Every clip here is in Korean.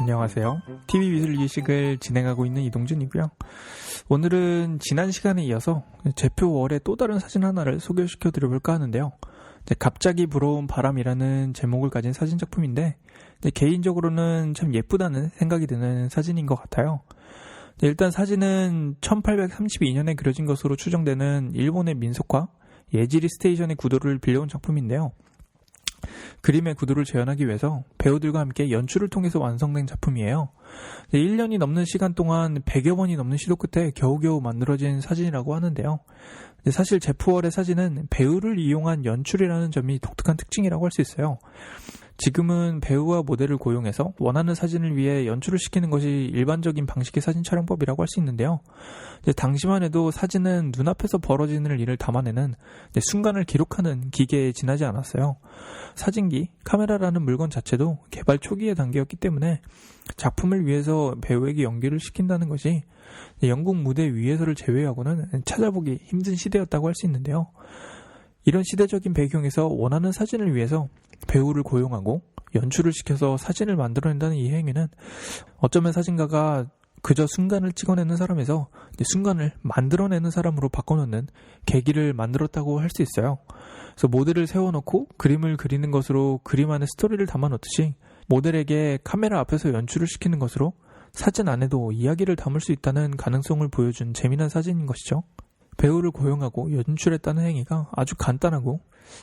안녕하세요. TV 미술 예식을 진행하고 있는 이동준이고요. 오늘은 지난 시간에 이어서 제표월의 또 다른 사진 하나를 소개시켜 드려볼까 하는데요. 갑자기 불어온 바람이라는 제목을 가진 사진 작품인데 개인적으로는 참 예쁘다는 생각이 드는 사진인 것 같아요. 일단 사진은 1832년에 그려진 것으로 추정되는 일본의 민속화 예지리 스테이션의 구도를 빌려온 작품인데요. 그림의 구도를 재현하기 위해서 배우들과 함께 연출을 통해서 완성된 작품이에요. 1년이 넘는 시간 동안 100여 번이 넘는 시도 끝에 겨우겨우 만들어진 사진이라고 하는데요. 사실 제프월의 사진은 배우를 이용한 연출이라는 점이 독특한 특징이라고 할 수 있어요. 지금은 배우와 모델을 고용해서 원하는 사진을 위해 연출을 시키는 것이 일반적인 방식의 사진 촬영법이라고 할 수 있는데요. 당시만 해도 사진은 눈앞에서 벌어지는 일을 담아내는 순간을 기록하는 기계에 지나지 않았어요. 사진기, 카메라라는 물건 자체도 개발 초기의 단계였기 때문에 작품을 위해서 배우에게 연기를 시킨다는 것이 영국 무대 위에서를 제외하고는 찾아보기 힘든 시대였다고 할 수 있는데요. 이런 시대적인 배경에서 원하는 사진을 위해서 배우를 고용하고 연출을 시켜서 사진을 만들어낸다는 이 행위는 어쩌면 사진가가 그저 순간을 찍어내는 사람에서 순간을 만들어내는 사람으로 바꿔놓는 계기를 만들었다고 할 수 있어요. 그래서 모델을 세워놓고 그림을 그리는 것으로 그림 안에 스토리를 담아놓듯이 모델에게 카메라 앞에서 연출을 시키는 것으로 사진 안에도 이야기를 담을 수 있다는 가능성을 보여준 재미난 사진인 것이죠. 배우를 고용하고 연출했다는 행위가 아주 간단하고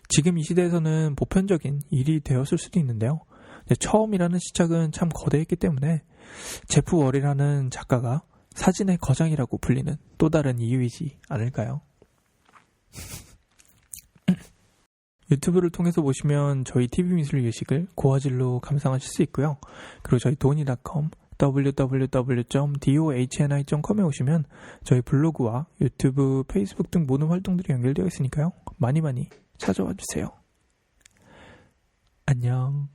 지금 이 시대에서는 보편적인 일이 되었을 수도 있는데요. 처음이라는 시작은 참 거대했기 때문에 제프 월이라는 작가가 사진의 거장이라고 불리는 또 다른 이유이지 않을까요? 유튜브를 통해서 보시면 저희 TV 미술 예식을 고화질로 감상하실 수 있고요. 그리고 저희 도니닷컴 www.dohni.com에 오시면 저희 블로그와 유튜브, 페이스북 등 모든 활동들이 연결되어 있으니까요. 많이 많이 찾아와 주세요. 안녕.